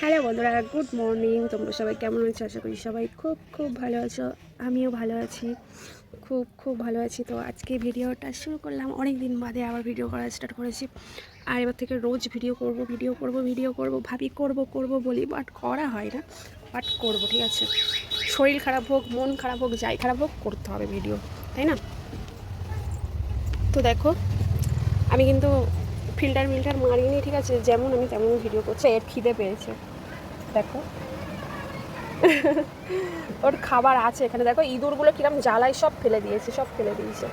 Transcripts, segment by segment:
Hello বন্ধুরা good morning তোমরা সবাই কেমন আছো? আশা করি সবাই খুব খুব ভালো আছো। আমিও ভালো আছি। খুব খুব ভালো আছি। তো আজকে ভিডিওটা শুরু করলাম। অনেক দিন বাদে আবার ভিডিও করা স্টার্ট করেছি। আর এবার থেকে রোজ ভিডিও করব ভিডিও করব ভিডিও করব, ভাবি করব করব বলি বাট করা হয় না। বাট করব, ঠিক আছে। শরীর খারাপ হোক, মন খারাপ হোক, যাই খারাপ হোক, করতে হবে ভিডিও তাই না? তো দেখো, আমি কিন্তু ফিল্টার মিল্টার মারিনি, ঠিক আছে? যেমন আমি তেমন ভিডিও করছি, এর খিদে পেয়েছে। দেখো। ওর খাবার আছে এখানে। দেখো, ইঁদুরগুলো কিরম জ্বালায়, সব ফেলে দিয়েছে, সব ফেলে দিয়েছে।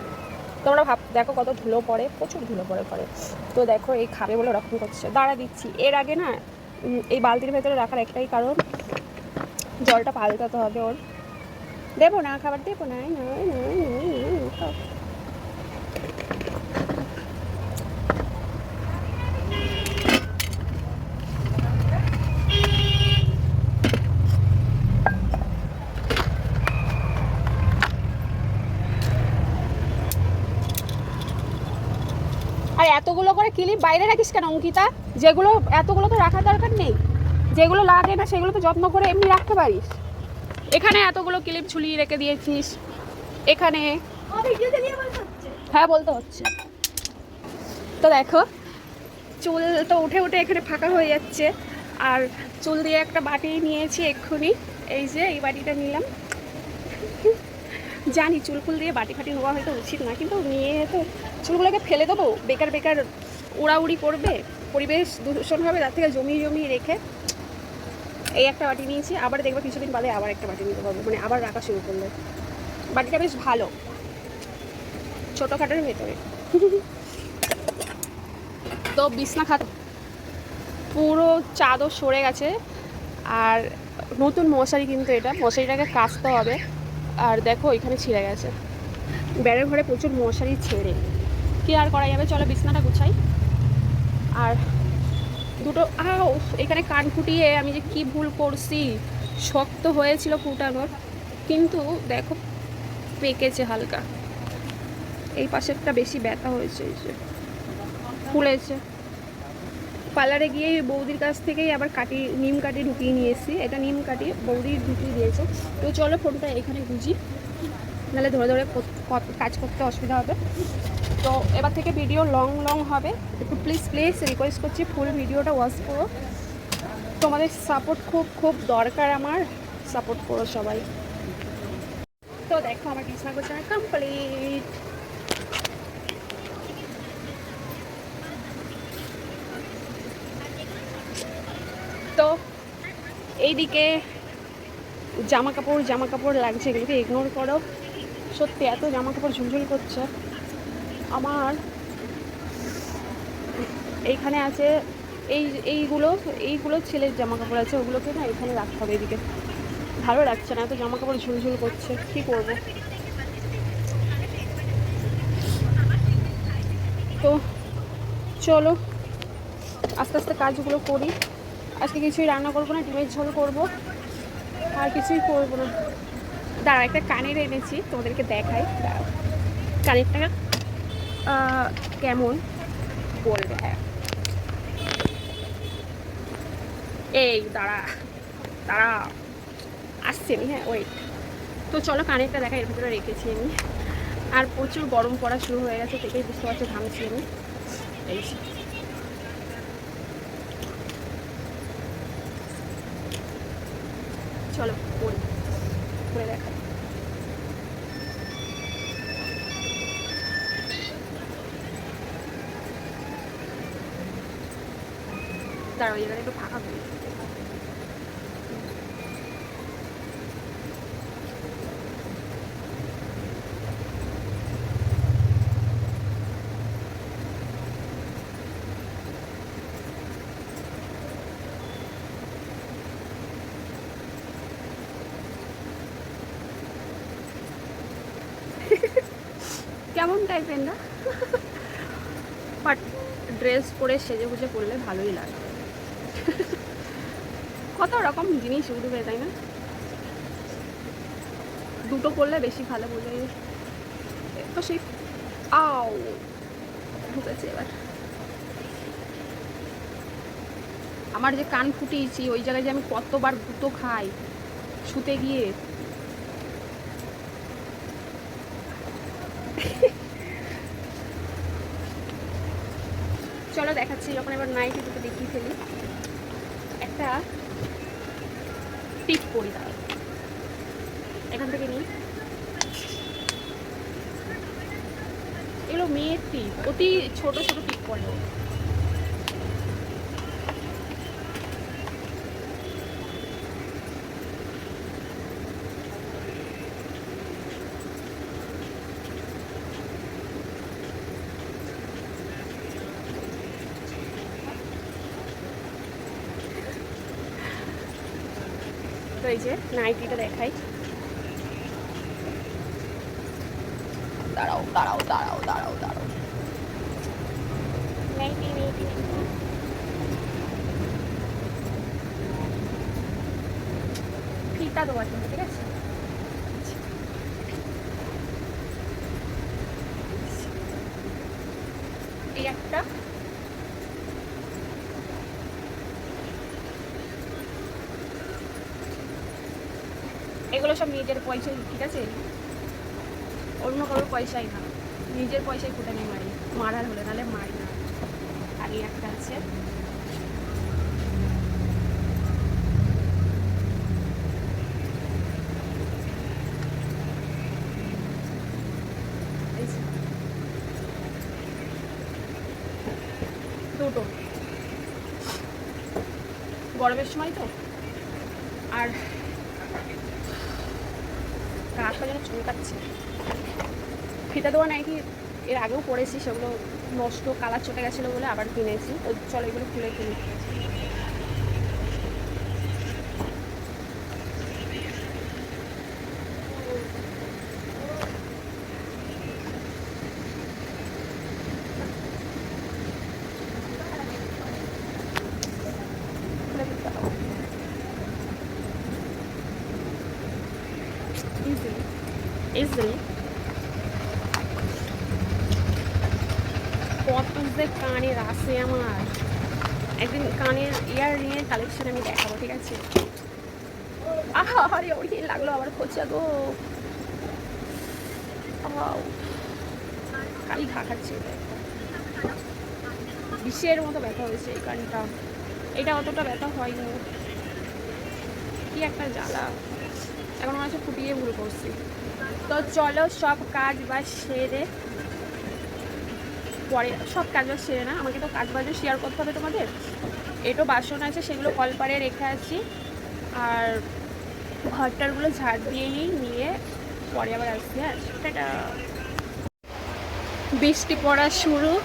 তোমরা ভাব, দেখো কত ধুলো পড়ে, প্রচুর ধুলো পড়ে পড়ে। তো দেখো, এই খাবে বলে ওরকম করছে। দাঁড়া দিচ্ছি। এর আগে না এই বালতির ভেতরে রাখার একটাই কারণ, জলটা পাল্টাতে হবে ওর। দেবো না, খাবার দেবো না এই নাও, এই নাও, এই নাও, এই নাও, এই নাও, খাও। আর এতগুলো করে ক্লিপ বাইরে রাখিস কেন অঙ্কিতা? যেগুলো এতগুলো তো রাখার দরকার নেই। যেগুলো লাগে না সেগুলো তো যত্ন করে এমনি রাখতে পারিস। এখানে এতগুলো ক্লিপ ঝুলিয়ে রেখে দিয়েছিস। এখানে হ্যাঁ বলতে হচ্ছে। তো দেখো চুল তো উঠে উঠে এখানে ফাঁকা হয়ে যাচ্ছে। আর চুল দিয়ে একটা বাটি নিয়েছি এক্ষুনি। এই যে এই বাটিটা নিলাম। জানি চুল ফুল দিয়ে বাটি ফাটি নেওয়া হয়তো উচিত না কিন্তু নিয়ে তো চুলগুলোকে ফেলে দেবো। বেকার বেকার উড়াউড়ি করবে, পরিবেশ দূষণ হবে, তার থেকে জমিয়ে জমিয়ে রেখে এই একটা বাটি নিয়েছি, আবার দেখব কিছুদিন বাদে আবার একটা বাটি নিতে পারব মানে আবার রাখা শুরু করলে। বাটিটা বেশ ভালো, ছোটোখাটোর ভেতরে। তো বিছনা খাট পুরো চাদর সরে গেছে, আর নতুন মশারি কিন্তু এটা, মশারিটাকে কাচতে হবে, আর দেখো এখানে ছিঁড়ে গেছে। বেড়ের ঘরে প্রচুর মশারি ছেড়ে। কি আর করা যাবে? চলো বিছনাটা গুছাই। আর দুটো, আও, এখানে কান ফুটিয়ে আমি যে কি ভুল করছি, শক্ত হয়েছিল ফুটানোর কিন্তু দেখো, পেকেছে হালকা। এই পাশেরটা বেশি ব্যথা হয়েছে, এই যে ফুলেছে। পার্লারে গিয়ে বৌদির কাছ থেকেই আবার কাটি নিম কাটি ঢুকিয়ে নিয়ে এসেছি। এটা নিম কাটি বৌদি ঢুকিয়ে দিয়েছে। তো চলো ফোনটা এখানে গুঁজি। নাহলে ধরে ধরে কাজ করতে অসুবিধা হবে। তো এবার থেকে ভিডিও লং লং হবে। একটু প্লিজ প্লিজ রিকোয়েস্ট করছি ফুল ভিডিওটা ওয়াচ করো। তোমাদের সাপোর্ট খুব খুব দরকার আমার। সাপোর্ট করো সবাই। তো দেখো আমার বিছনা কমপ্লিট তো এইদিকে জামা কাপড় জামা কাপড় লাগছে, এগুলোকে ইগনোর করো। সত্যি এত জামা কাপড় ঝুলঝুল করছে। আমার এইখানে আছে এই, এইগুলো এইগুলো ছেলের জামা কাপড় আছে, ওগুলোকে না এখানে রাখতে হবে এদিকে। ভালো লাগছে না, এত জামা কাপড় ঝুলঝুল করছে, কী করব? তো চলো, আস্তে আস্তে কাজগুলো করি। আজকে কিছুই রান্না করব না, ডিমের ঝোল করব, আর কিছুই করব না। দাঁড়া, একটা কানের এনেছি, তোমাদেরকে দেখাই। দাঁড়াও কানেরটা কেমন? বলবে হ্যাঁ। এই, দাঁড়া দাঁড়া। আসছে হ্যাঁ ওয়েট তো চলো কানেরটা দেখা এর ভিতরে রেখেছি আমি। আর প্রচুর গরম পড়া শুরু হয়ে গেছে থেকেই বুঝতে পারছ, ঘামছি আমি। এই চলো পড়ি পড়ে দেখা এই জায়গাটা একটু ফাঁকা করি কেমন টাইপের না? বাট ড্রেস পরে সেজে গুজে পরলে ভালোই লাগে। কত রকম জিনিস উঠবে তাই না? দুটো করলে বেশি ভালো বোঝে তো সেই আও, ঢুকেছে এবার। আমার যে কান ফুটিয়েছি, ওই জায়গায় যে আমি কতবার গুঁতো খাই, শুতে গিয়ে। চলো দেখাচ্ছি, যখন এবার নাইটি দুটো দেখিয়ে ফেলি। একটা টিপ পরি এখান থেকে নিই। এগুলো মেয়ের টিপ অতি ছোট ছোট টিপ পরে। তো এই যে নাইটিটা দেখাই। দাঁড়াও দাঁড়াও দাঁড়াও দাঁড়াও দাঁড়াও। Nightie nightie. ফিতা দেওয়া কিন্তু ঠিক আছে এই একটা এগুলো সব নিজের পয়সাই, ঠিক আছে? অন্য কারোর পয়সাই না। নিজের পয়সায় নিয়ে মারি। মারার হলে নাহলে মারি না। আর এই একটা আছে। দুটো। গরমের সময় তো আর গাছটা যেন চুলকাচ্ছে ফিতা দেওয়া নাইটি এর আগেও পরেছি সেগুলো নষ্ট, কালার চটে গেছিল বলে আবার কিনেছি। ওই চলো এগুলো খুলে কিনি খুলে ফেলতে হবে। easily easily কত যে কানের আছে আমার একদিন কানের ইয়ার রিংয়ের আমি দেখাবো, ঠিক আছে? আহা, আরে লাগল আবার খোঁচা গো। খালি ঘা খাচ্ছে। বিষের মতো ব্যথা হয়েছে এই কানটা এটা অতটা ব্যথা হয়নি। কি একটা জ্বালা। এখন মনে হচ্ছে ফুটিয়ে ভুল করছি। তো চলো, সব কাজ বাজ সেরে পরে সব কাজ বাজ সেরে না? আমাকে তো কাজ বাজও শেয়ার করতে হবে তোমাদের? এটো বাসন আছে, সেগুলো কলপারে রেখে আছি। আর ঘরটারগুলো ঝাড় দিয়ে নিই, নিয়ে পরে আবার আসছি হ্যাঁ। টাটা। বৃষ্টি পড়া শুরু।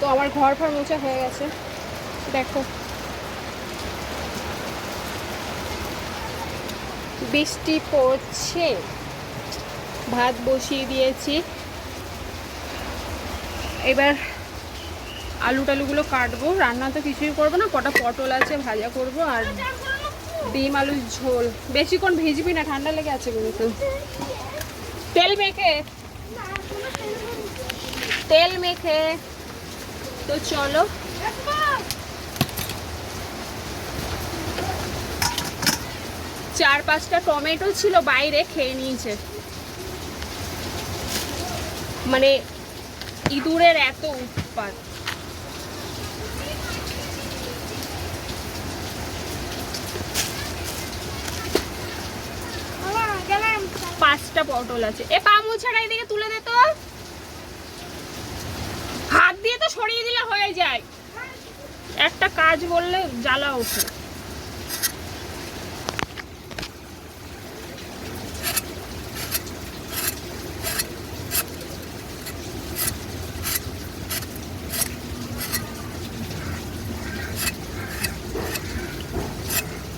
তো আমার ঘর ফর মোছা হয়ে গেছে। দেখো। বৃষ্টি পড়ছে। ভাত বসিয়ে দিয়েছি। এবার আলু টালুগুলো কাটবো। রান্না তো কিছুই করব না, কটা পটল আছে, ভাজা করব আর ডিম, আলুর ঝোল। বেশিক্ষণ ভিজবি না, ঠান্ডা লেগে আছে কিন্তু। তেল মেখে। তেল মেখে। তো চলো। চার পাঁচটা টমেটো ছিল, বাইরে খেয়ে নিয়েছে। মানে ইঁদুরের এত উৎপাত। পাঁচটা পটল আছে। এ পা মোছাটা এদিকে তুলে দে তো। হাত দিয়ে তো সরিয়ে দিলে হয়ে যায়। একটা কাজ বললে জ্বালা ওঠে।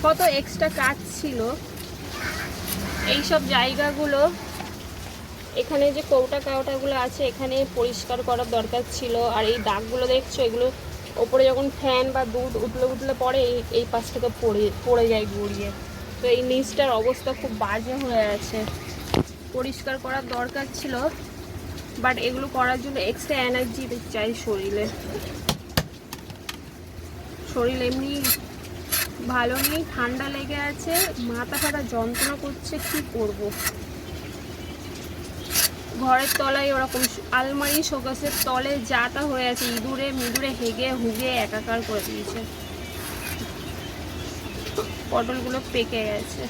কত এক্সট্রা কাজ ছিল। এই সব জায়গাগুলো, এখানে যে কৌটা কাউটাগুলো আছে, এখানে পরিষ্কার করার দরকার ছিল। আর এই দাগগুলো দেখছ, এগুলো ওপরে যখন ফ্যান বা দুধ উঠলে উঠলে পরে এই এই পাশ থেকে পড়ে পড়ে যায় গড়িয়ে। তো এই নিচটার অবস্থা খুব বাজে হয়ে আছে। পরিষ্কার করার দরকার ছিল, বাট এগুলো করার জন্য এক্সট্রা এনার্জি চাই শরীরে। শরীর এমনি ভালো নেই, ঠান্ডা লেগে আছে। মাথা ফাটা যন্ত্রণা করছে, কি করব। ঘরের তলায় ওরকম আলমারি, শোকাসের তলে যাতা হয়ে আছে, ইঁদুরে মিদুরে হেগে হুগে একাকার করে দিয়েছে। পটলগুলো পেকে গেছে।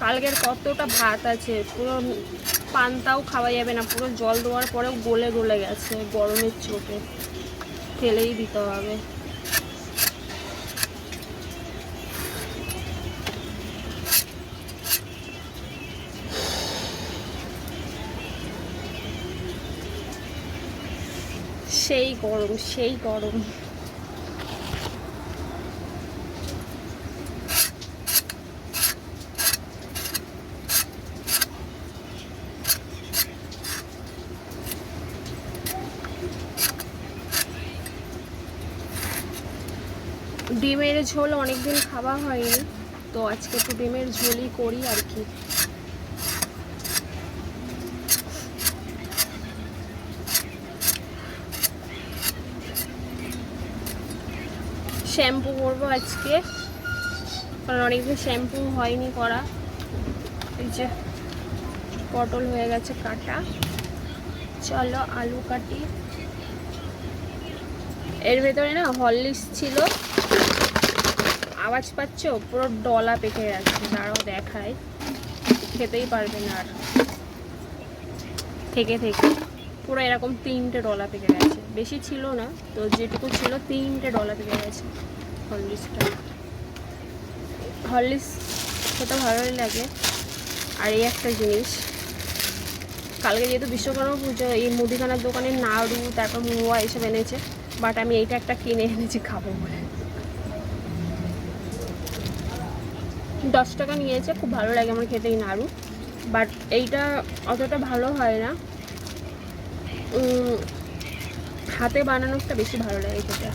কালকের কতটা ভাত আছে, পুরো পান্তাও খাওয়া যাবে না। পুরো জল দেওয়ার পরেও গলে গলে গেছে, গরমের চোটে। ফেলেই দিতে হবে। সেই গরম সেই গরম। ঝোল অনেকদিন খাওয়া হয়নি, তো আজকে একটু ডিমের ঝোলই করি আর কি। শ্যাম্পু করব আজকে, কারণ অনেকদিন শ্যাম্পু হয়নি করা। এই যে পটল হয়ে গেছে কাটা। চলো আলু কাটি। এর ভেতরে না হরলিক্স ছিল। আওয়াজ পাচ্ছ? পুরো ডলা পেকে যাচ্ছে। দাঁড়াও দেখায় খেতেই পারবে না আর। থেকে থেকে। পুরো এরকম তিনটে ডলা পেকে গেছে। বেশি ছিল না, তো যেটুকু ছিল তিনটে ডলা পেকে গেছে। হরলিক্সটা। হরলিক্স খেতে ভালোই লাগে। আর এই একটা জিনিস। কালকে যেহেতু বিশ্বকর্মা পুজো, এই মুদিখানার দোকানে নাড়ু, তারপর মোয়া এসব এনেছে বাট আমি এইটা একটা কিনে এনেছি, খাব বলে। দশ টাকা নিয়েছে, খুব ভালো লাগে আমার খেতে এই নাড়ু। বাট এইটা অতটা ভালো হয় না। হাতে বানানোটা বেশি ভালো লাগে খেতে।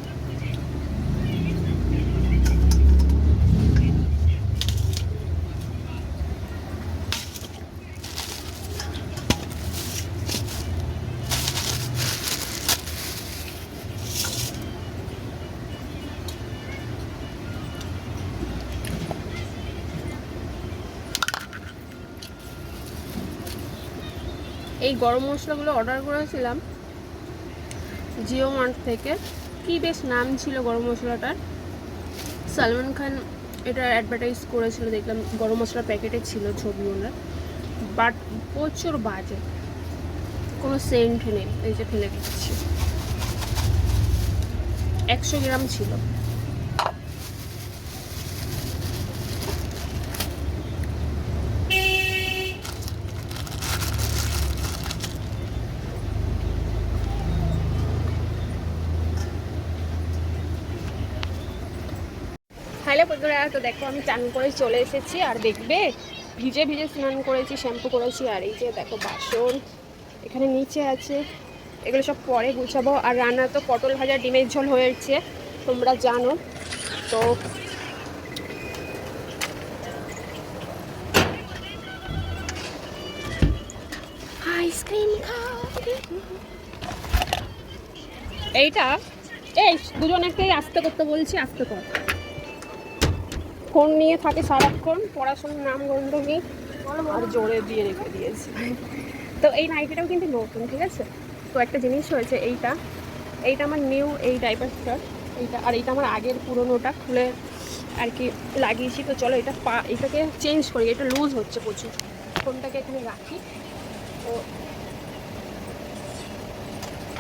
এই গরম মশলাগুলো অর্ডার করেছিলাম জিও মার্ট থেকে। কি বেশ নাম ছিল গরম মশলাটার? সালমান খান এটা অ্যাডভার্টাইজ করেছিল, দেখলাম গরম মশলা প্যাকেটে ছিল ছবি ওনার। বাট প্রচুর বাজে। কোনো সেন্ট নেই, এই যে ফেলে দিচ্ছি। একশো গ্রাম ছিল। হ্যালো বন্ধুরা তো দেখো আমি চান করে চলে এসেছি আর দেখবে ভিজে ভিজে স্নান করেছি শ্যাম্পু করেছি আর এই যে দেখো বাসন এখানে নিচে আছে। এগুলো সব পরে গুছাবো। আর রান্না তো পটল ভাজা ডিমের ঝোল হয়েছে তোমরা জানো। তো আইসক্রিম এইটা এই দুজনকেই আস্তে করতে বলছি আস্তে কর। ফোন নিয়ে থাকে সারাক্ষণ, পড়াশোনার নাম গন্ধ নেই, আর জোরে দিয়ে রেখে দিয়েছে। তো এই নাইটিটাও কিন্তু নতুন, ঠিক আছে? তো একটা জিনিস হয়েছে এইটা। এইটা আমার নিউ এই ডাইপারটা এইটা, আর এইটা আমার আগের পুরোনোটা খুলে আর কি লাগিয়েছি। তো চলো এটা পা, এটাকে চেঞ্জ করি, এটা লুজ হচ্ছে প্রচুর। ফোনটাকে এখানে রাখি। ও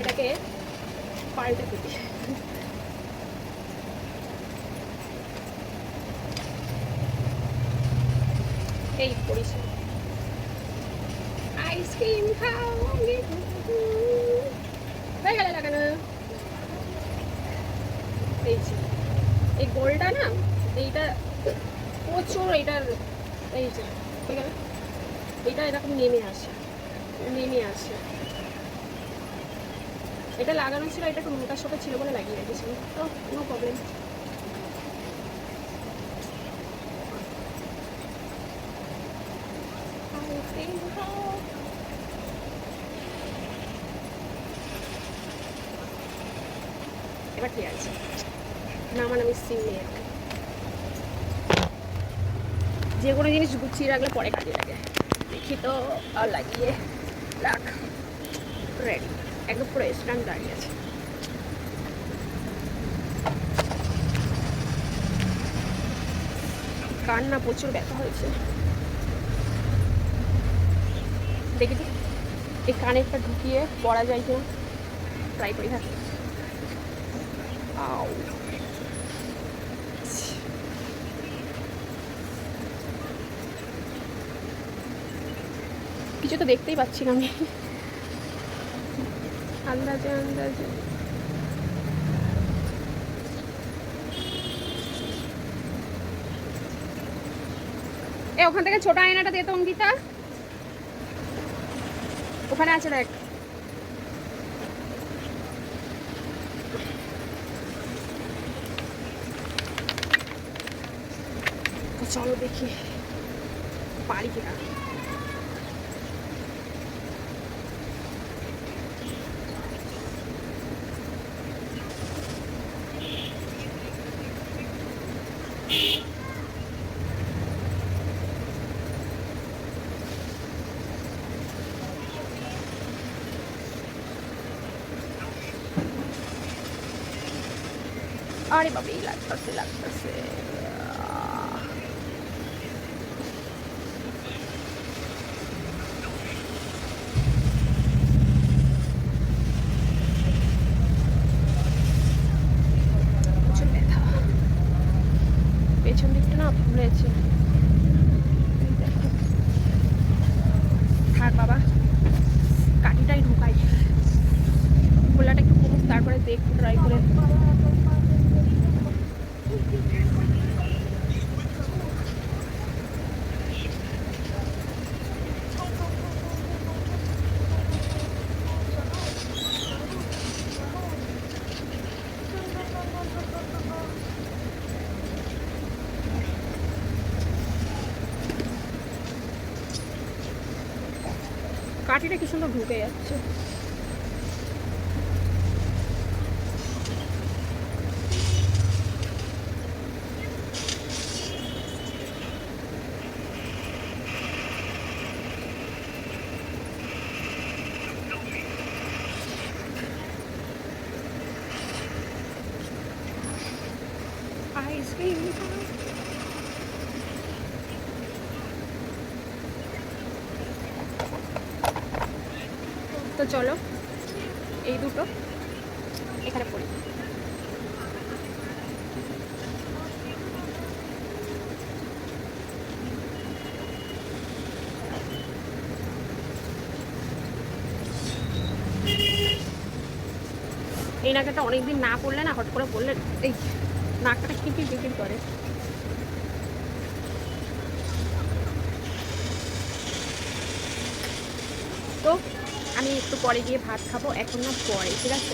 এটাকে পাল্টে দিই। এই করিস আইসক্রিম খাও হয়ে গেল লাগানো। এই এই গোলটা না, এইটা প্রচুর এইটার, এই যে ঠিক এরকম নেমে আসে নেমে আসে। এটা লাগানো ছিল, এটা একটু মোটার সাথে ছিল বলে লাগিয়ে রেখেছিলাম। তো নো প্রবলেম এবার ঠিক আছে। না মানে মিসিং নেই একটা যে কোনো জিনিস গুছিয়ে রাখলে পরে কাজে লাগে। দেখি তো লাগিয়ে রাখ। রেডি একদম পুরো স্ট্যান্ড দাঁড়িয়ে আছে। কান না প্রচুর ব্যথা হয়েছে। দেখি তো, এই কানেরটা ঢুকিয়ে পড়া যায় কিনা? ট্রাই করি হ্যাঁ। কিছু তো দেখতেই পাচ্ছি না আমি আন্দাজে আন্দাজে। এ, ওখান থেকে ছোট আয়নাটা দে তো, অঙ্কিতা। ওখানে আছে দেখ। চলো দেখি পারি কিনা। আরে বাবা এই লাগতেছে লাগতেছে আহ। প্রচুর ব্যথা পেছন দিকটা না ফুলেছে এই দেখো। থাক বাবা কাঠিটাই ঢুকাই খোলাটা একটু তারপরে দেখ ট্রাই করে কাঠিটা কি সুন্দর ঢুকে যাচ্ছে আইসক্রিম তো চলো। এই দুটো। এখানে পড়ি। এই নাকাটা অনেকদিন না পড়লে না হট করে পড়লে এই। নাকটা কিপির কিপির করে তো আমি একটু পরে গিয়ে ভাত খাব এখন না পরে ঠিক আছে?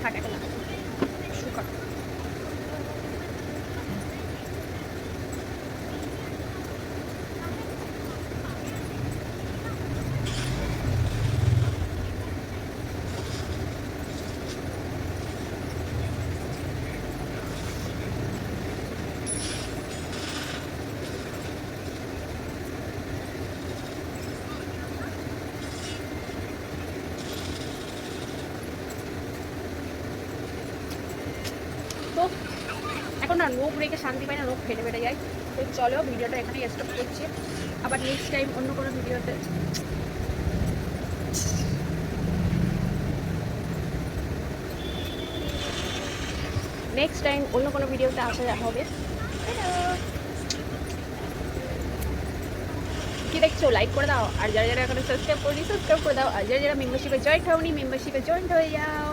থাক এখন না। শুকা তো এখন না নোখ রেখে শান্তি পাই না নোখ ফেটে ফেটে যায়। তো চলো, ভিডিওটা এখানেই স্টপ করছি। আবার নেক্সট টাইম অন্য কোনো ভিডিওতে নেক্সট টাইম অন্য কোনো ভিডিওতে আসা হবে। কি দেখছ? লাইক করে দাও। আর যারা যারা এখনও সাবস্ক্রাইব করিনি সাবস্ক্রাইব করে দাও। আর যারা যারা মেম্বারশিপে জয়েন্ট হওনি মেম্বারশিপে জয়েন্ট হয়ে যাও।